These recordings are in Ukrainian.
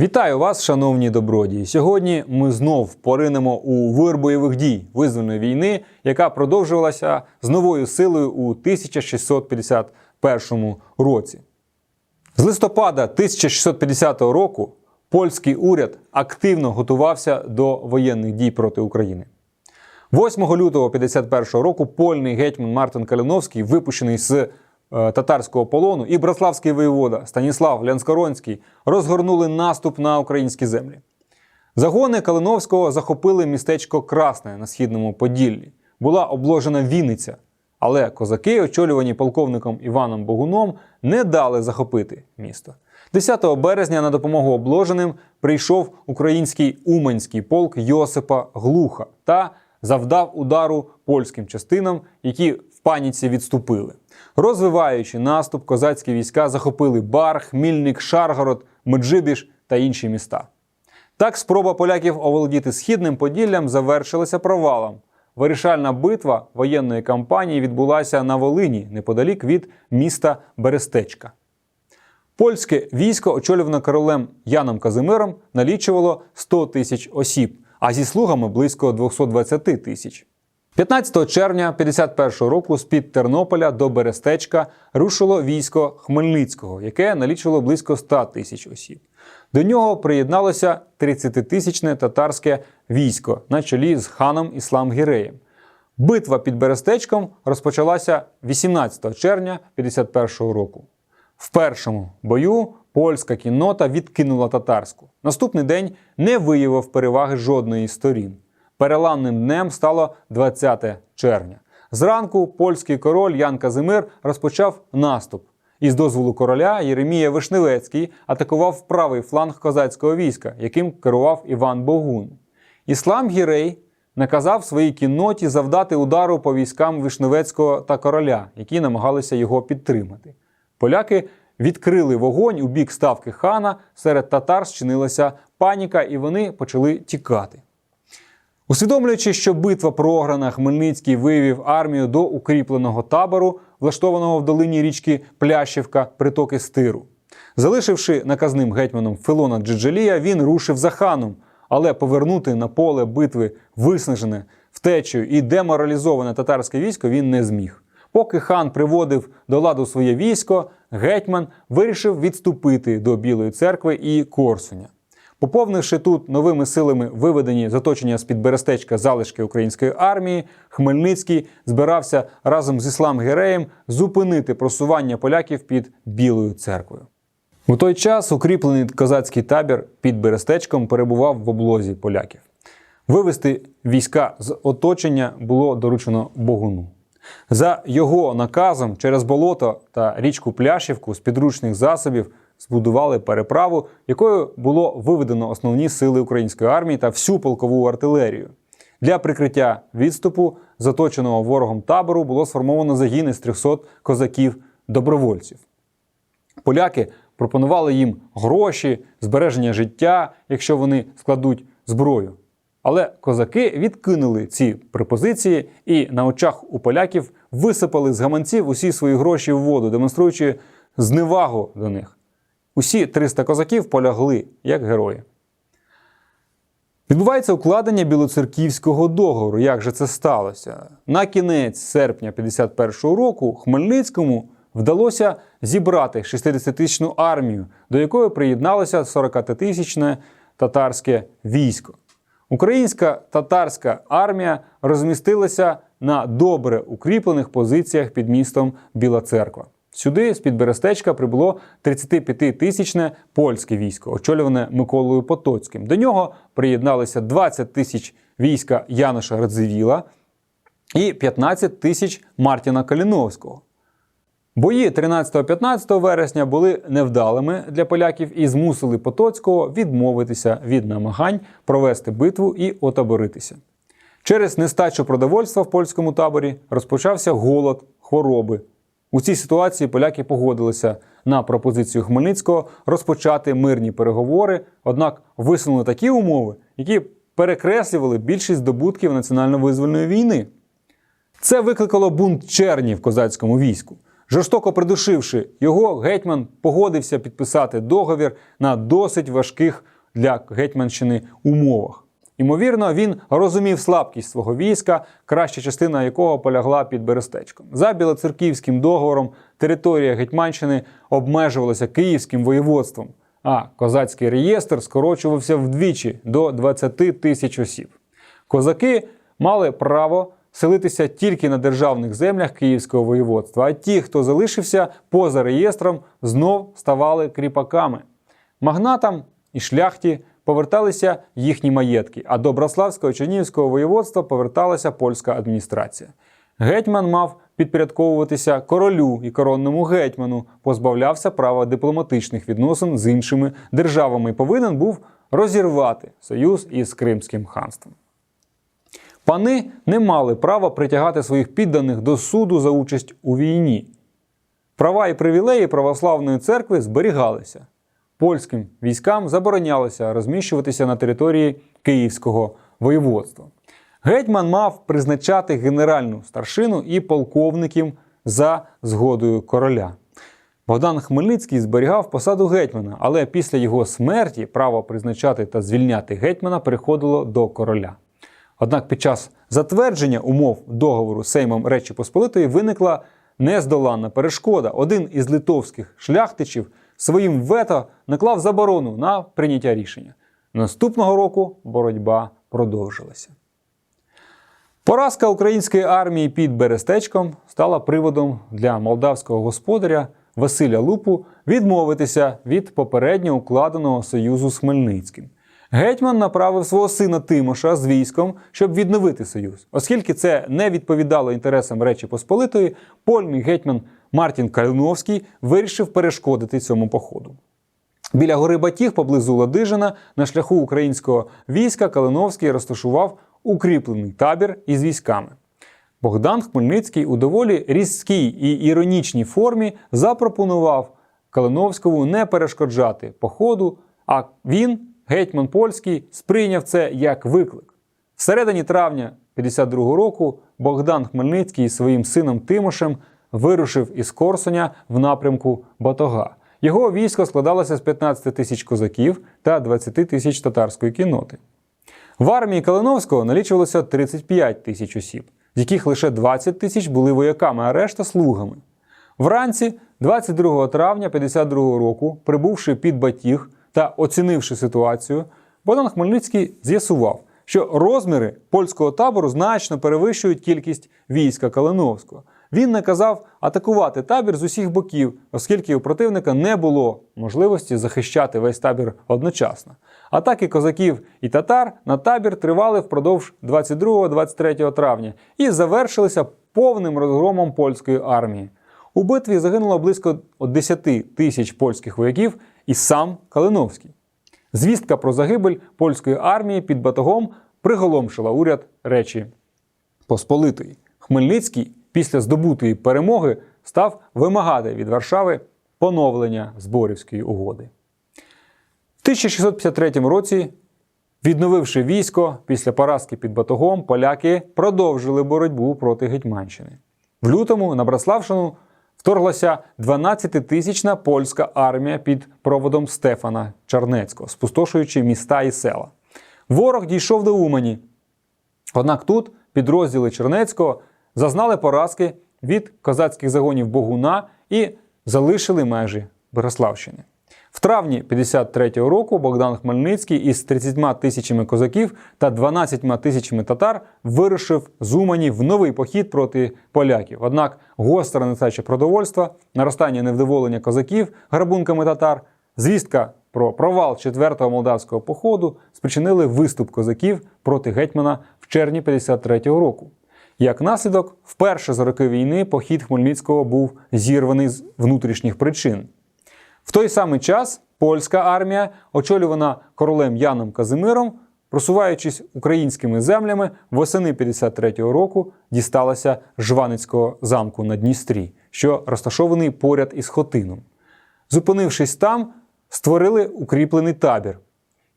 Вітаю вас, шановні добродії. Сьогодні ми знов поринемо у вир бойових дій визвольної війни, яка продовжувалася з новою силою у 1651 році. З листопада 1650 року польський уряд активно готувався до воєнних дій проти України. 8 лютого 51 року польний гетьман Мартин Калиновський, випущений з татарського полону, і браславський воєвода Станіслав Лянскоронський розгорнули наступ на українські землі. Загони Калиновського захопили містечко Красне на східному Поділлі. Була обложена Вінниця, але козаки, очолювані полковником Іваном Богуном, не дали захопити місто. 10 березня на допомогу обложеним прийшов український уманський полк Йосипа Глуха та завдав удару польським частинам, які в паніці відступили. Розвиваючи наступ, козацькі війська захопили Бар, Хмільник, Шаргород, Меджибіж та інші міста. Так, спроба поляків оволодіти східним Поділлям завершилася провалом. Вирішальна битва воєнної кампанії відбулася на Волині, неподалік від міста Берестечка. Польське військо, очолюване королем Яном Казимиром, налічувало 100 тисяч осіб, а зі слугами близько 220 тисяч. 15 червня 51 року з-під Тернополя до Берестечка рушило військо Хмельницького, яке налічувало близько 100 тисяч осіб. До нього приєдналося 30-тисячне татарське військо на чолі з ханом Іслам Гіреєм. Битва під Берестечком розпочалася 18 червня 51 року. В першому бою польська кіннота відкинула татарську. Наступний день не виявив переваги жодної з сторін. Переламним днем стало 20 червня. Зранку польський король Ян Казимир розпочав наступ. Із дозволу короля Єремія Вишневецький атакував правий фланг козацького війська, яким керував Іван Богун. Іслам Гірей наказав своїй кінноті завдати удару по військам Вишневецького та короля, які намагалися його підтримати. Поляки відкрили вогонь у бік ставки хана. Серед татар зчинилася паніка, і вони почали тікати. Усвідомлюючи, що битва програна, Хмельницький вивів армію до укріпленого табору, влаштованого в долині річки Плящівка, притоки Стиру. Залишивши наказним гетьманом Филона Джиджалія, він рушив за ханом, але повернути на поле битви виснажене втечею і деморалізоване татарське військо він не зміг. Поки хан приводив до ладу своє військо, гетьман вирішив відступити до Білої церкви і Корсуня. Поповнивши тут новими силами виведені з оточення з-під Берестечка залишки української армії, Хмельницький збирався разом з Іслам Гіреєм зупинити просування поляків під Білою церквою. У той час укріплений козацький табір під Берестечком перебував в облозі поляків. Вивести війська з оточення було доручено Богуну. За його наказом через болото та річку Пляшівку з підручних засобів збудували переправу, якою було виведено основні сили української армії та всю полкову артилерію. Для прикриття відступу заточеного ворогом табору було сформовано загін із 300 козаків-добровольців. Поляки пропонували їм гроші, збереження життя, якщо вони складуть зброю. Але козаки відкинули ці пропозиції і на очах у поляків висипали з гаманців усі свої гроші в воду, демонструючи зневагу до них. Усі 300 козаків полягли як герої. Відбувається укладення білоцерківського договору. Як же це сталося? На кінець серпня 51-го року Хмельницькому вдалося зібрати 60-тисячну армію, до якої приєдналося 40-тисячне татарське військо. Українська татарська армія розмістилася на добре укріплених позиціях під містом Біла Церква. Сюди з-під Берестечка прибуло 35-тисячне польське військо, очолюване Миколою Потоцьким. До нього приєдналися 20 тисяч війська Яноша Радзивіла і 15 тисяч Мартіна Каліновського. Бої 13-15 вересня були невдалими для поляків і змусили Потоцького відмовитися від намагань провести битву і отаборитися. Через нестачу продовольства в польському таборі розпочався голод, хвороби. У цій ситуації поляки погодилися на пропозицію Хмельницького розпочати мирні переговори, однак висунули такі умови, які перекреслювали більшість здобутків національно-визвольної війни. Це викликало бунт черні в козацькому війську. Жорстоко придушивши його, гетьман погодився підписати договір на досить важких для Гетьманщини умовах. Ймовірно, він розумів слабкість свого війська, краща частина якого полягла під Берестечком. За білоцерківським договором територія Гетьманщини обмежувалася київським воєводством, а козацький реєстр скорочувався вдвічі до 20 тисяч осіб. Козаки мали право селитися тільки на державних землях Київського воєводства, а ті, хто залишився поза реєстром, знов ставали кріпаками. Магнатам і шляхті поверталися їхні маєтки, а до Браславського Чернігівського воєводства поверталася польська адміністрація. Гетьман мав підпорядковуватися королю і коронному гетьману, позбавлявся права дипломатичних відносин з іншими державами і повинен був розірвати союз із Кримським ханством. Пани не мали права притягати своїх підданих до суду за участь у війні. Права і привілеї православної церкви зберігалися. Польським військам заборонялося розміщуватися на території Київського воєводства. Гетьман мав призначати генеральну старшину і полковників за згодою короля. Богдан Хмельницький зберігав посаду гетьмана, але після його смерті право призначати та звільняти гетьмана переходило до короля. Однак під час затвердження умов договору Сеймом Речі Посполитої виникла нездоланна перешкода. Один із литовських шляхтичів своїм вето наклав заборону на прийняття рішення. Наступного року боротьба продовжилася. Поразка української армії під Берестечком стала приводом для молдавського господаря Василя Лупу відмовитися від попередньо укладеного союзу з Хмельницьким. Гетьман направив свого сина Тимоша з військом, щоб відновити союз. Оскільки це не відповідало інтересам Речі Посполитої, польний гетьман Мартін Калиновський вирішив перешкодити цьому походу. Біля гори Батіг, поблизу Ладижина, на шляху українського війська Калиновський розташував укріплений табір із військами. Богдан Хмельницький у доволі різкій і іронічній формі запропонував Калиновському не перешкоджати походу, а він, гетьман польський, сприйняв це як виклик. Всередині травня 52 року Богдан Хмельницький із своїм сином Тимошем вирушив із Корсуня в напрямку Батога. Його військо складалося з 15 тисяч козаків та 20 тисяч татарської кінноти. В армії Калиновського налічувалося 35 тисяч осіб, з яких лише 20 тисяч були вояками, а решта слугами. Вранці, 22 травня 52 року, прибувши під Батіг та оцінивши ситуацію, Богдан Хмельницький з'ясував, що розміри польського табору значно перевищують кількість війська Калиновського. Він наказав атакувати табір з усіх боків, оскільки у противника не було можливості захищати весь табір одночасно. Атаки козаків і татар на табір тривали впродовж 22-23 травня і завершилися повним розгромом польської армії. У битві загинуло близько 10 тисяч польських вояків і сам Калиновський. Звістка про загибель польської армії під батогом приголомшила уряд Речі Посполитої. Хмельницький після здобутої перемоги став вимагати від Варшави поновлення Зборівської угоди. В 1653 році, відновивши військо після поразки під Батогом, поляки продовжили боротьбу проти Гетьманщини. В лютому на Браславщину вторглася 12-тисячна польська армія під проводом Стефана Чарнецького, спустошуючи міста і села. Ворог дійшов до Умані. Однак тут підрозділи Чернецького зазнали поразки від козацьких загонів Богуна і залишили межі Береславщини. В травні 53-го року Богдан Хмельницький із 30 тисячами козаків та 12 тисячами татар вирушив з Умані в новий похід проти поляків. Однак гостра нестача продовольства, наростання невдоволення козаків грабунками татар, звістка про провал 4-го молдавського походу спричинили виступ козаків проти гетьмана в червні 53-го року. Як наслідок, вперше за роки війни похід Хмельницького був зірваний з внутрішніх причин. В той самий час польська армія, очолювана королем Яном Казимиром, просуваючись українськими землями, восени 53-го року дісталася Жваницького замку на Дністрі, що розташований поряд із Хотином. Зупинившись там, створили укріплений табір.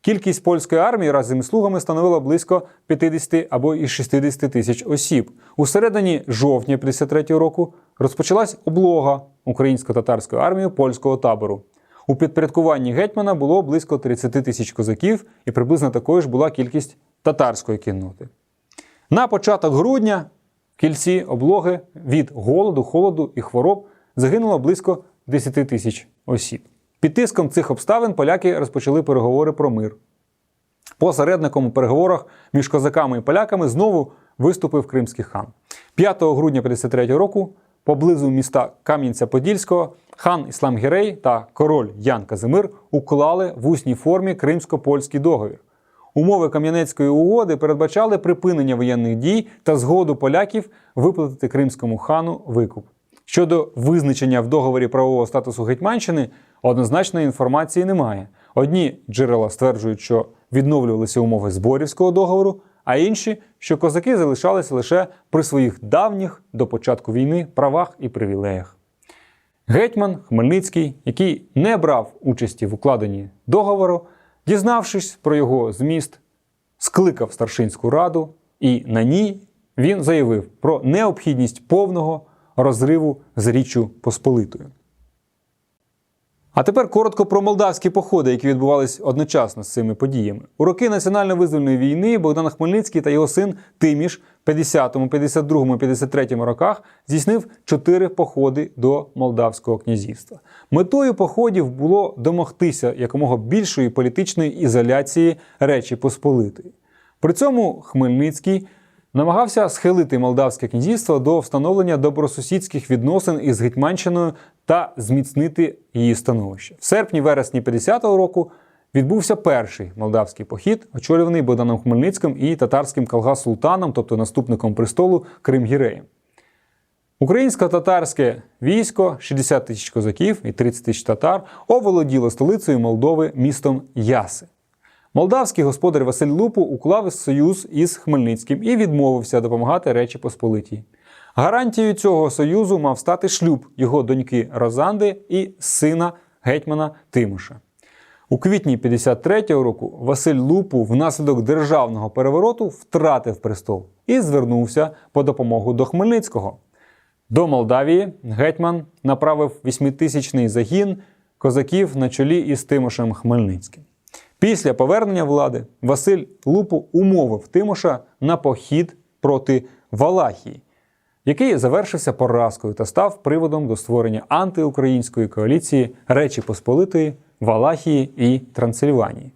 Кількість польської армії разом із слугами становила близько 50 або і 60 тисяч осіб. У середині жовтня 53 року розпочалась облога українсько-татарською армією польського табору. У підпорядкуванні гетьмана було близько 30 тисяч козаків, і приблизно такою ж була кількість татарської кінноти. На початок грудня в кільці облоги від голоду, холоду і хвороб загинуло близько 10 тисяч осіб. Під тиском цих обставин поляки розпочали переговори про мир. Посередником у переговорах між козаками і поляками знову виступив кримський хан. 5 грудня 53 року поблизу міста Кам'янця-Подільського хан Іслам Гірей та король Ян Казимир уклали в усній формі кримсько-польський договір. Умови Кам'янецької угоди передбачали припинення воєнних дій та згоду поляків виплатити кримському хану викуп. Щодо визначення в договорі правового статусу Гетьманщини, однозначної інформації немає. Одні джерела стверджують, що відновлювалися умови зборівського договору, а інші, що козаки залишалися лише при своїх давніх до початку війни правах і привілеях. Гетьман Хмельницький, який не брав участі в укладенні договору, дізнавшись про його зміст, скликав старшинську раду, і на ній він заявив про необхідність повного розриву з Річчю Посполитою. А тепер коротко про молдавські походи, які відбувались одночасно з цими подіями. У роки національно-визвольної війни Богдан Хмельницький та його син Тиміш в 50-му, 52-му, 53-му роках здійснив чотири походи до Молдавського князівства. Метою походів було домогтися якомога більшої політичної ізоляції Речі Посполитої. При цьому Хмельницький намагався схилити Молдавське князівство до встановлення добросусідських відносин із Гетьманщиною та зміцнити її становище. В серпні-вересні 50-го року відбувся перший молдавський похід, очолюваний Богданом Хмельницьким і татарським Калга-Султаном, тобто наступником престолу Крим-Гіреєм. Українсько-татарське військо, 60 тисяч козаків і 30 тисяч татар, оволоділо столицею Молдови містом Яси. Молдавський господар Василь Лупу уклав союз із Хмельницьким і відмовився допомагати Речі Посполитій. Гарантією цього союзу мав стати шлюб його доньки Розанди і сина гетьмана Тимоша. У квітні 53-го року Василь Лупу внаслідок державного перевороту втратив престол і звернувся по допомогу до Хмельницького. До Молдавії гетьман направив восьмитисячний загін козаків на чолі із Тимошем Хмельницьким. Після повернення влади Василь Лупу умовив Тимоша на похід проти Валахії, який завершився поразкою та став приводом до створення антиукраїнської коаліції Речі Посполитої, Валахії і Трансильванії.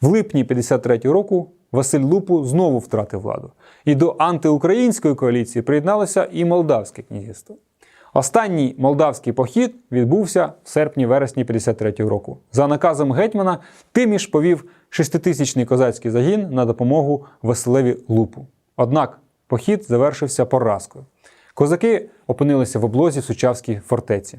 В липні 53-го року Василь Лупу знову втратив владу, і до антиукраїнської коаліції приєдналося і Молдавське князівство. Останній молдавський похід відбувся в серпні-вересні 53-го року. За наказом гетьмана Тиміш повів шеститисячний козацький загін на допомогу Василеві Лупу. Однак похід завершився поразкою. Козаки опинилися в облозі в Сучавській фортеці.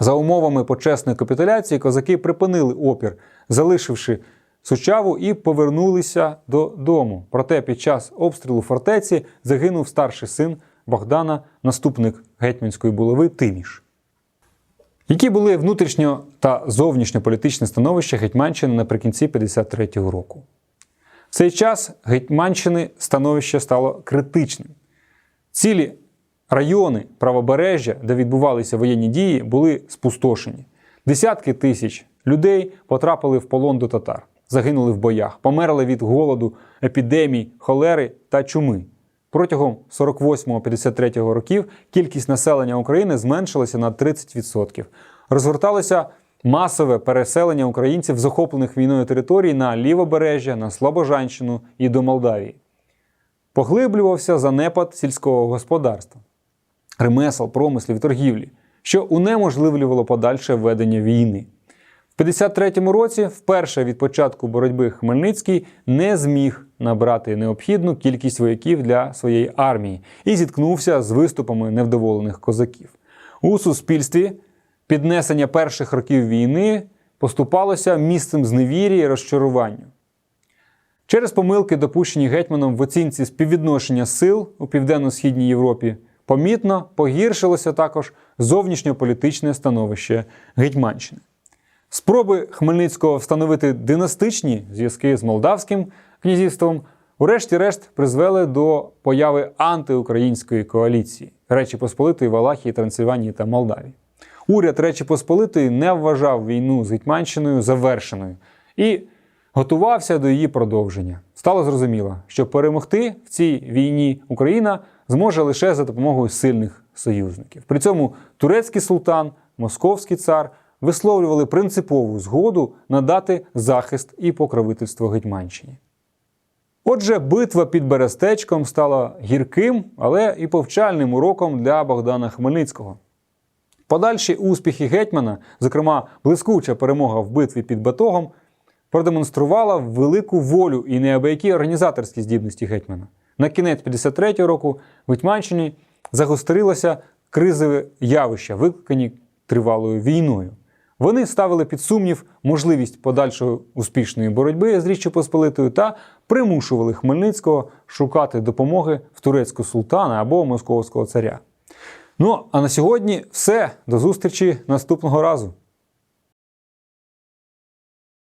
За умовами почесної капітуляції козаки припинили опір, залишивши Сучаву і повернулися додому. Проте під час обстрілу фортеці загинув старший син Богдана, наступник гетьманської булави Тиміш. Які були внутрішньо та зовнішньополітичне становище Гетьманщини наприкінці 53-го року? В цей час Гетьманщини становище стало критичним. Цілі райони правобережжя, де відбувалися воєнні дії, були спустошені. Десятки тисяч людей потрапили в полон до татар, загинули в боях, померли від голоду, епідемій, холери та чуми. Протягом 48-53 років кількість населення України зменшилася на 30%. Розгорталося масове переселення українців з охоплених війною територій на лівобережжя, на Слобожанщину і до Молдавії. Поглиблювався занепад сільського господарства, ремесел, промислів, торгівлі, що унеможливлювало подальше ведення війни. В 53-му році, вперше від початку боротьби Хмельницький не зміг набрати необхідну кількість вояків для своєї армії і зіткнувся з виступами невдоволених козаків. У суспільстві піднесення перших років війни поступалося місцем зневір'я і розчарування. Через помилки, допущені гетьманом в оцінці співвідношення сил у Південно-Східній Європі, помітно погіршилося також зовнішньополітичне становище Гетьманщини. Спроби Хмельницького встановити династичні зв'язки з Молдавським князівством, урешті-решт, призвели до появи антиукраїнської коаліції Речі Посполитої, Валахії, Трансильванії та Молдавії. Уряд Речі Посполитої не вважав війну з Гетьманщиною завершеною і готувався до її продовження. Стало зрозуміло, що перемогти в цій війні Україна зможе лише за допомогою сильних союзників. При цьому турецький султан, московський цар висловлювали принципову згоду надати захист і покровительство Гетьманщині. Отже, битва під Берестечком стала гірким, але і повчальним уроком для Богдана Хмельницького. Подальші успіхи гетьмана, зокрема блискуча перемога в битві під Батогом, продемонструвала велику волю і неабиякі організаторські здібності гетьмана. На кінець 53-го року в Гетьманщині загострилося кризове явище, викликані тривалою війною. Вони ставили під сумнів можливість подальшої успішної боротьби з Річчю Посполитою та примушували Хмельницького шукати допомоги в турецького султана або московського царя. Ну а на сьогодні все. До зустрічі наступного разу.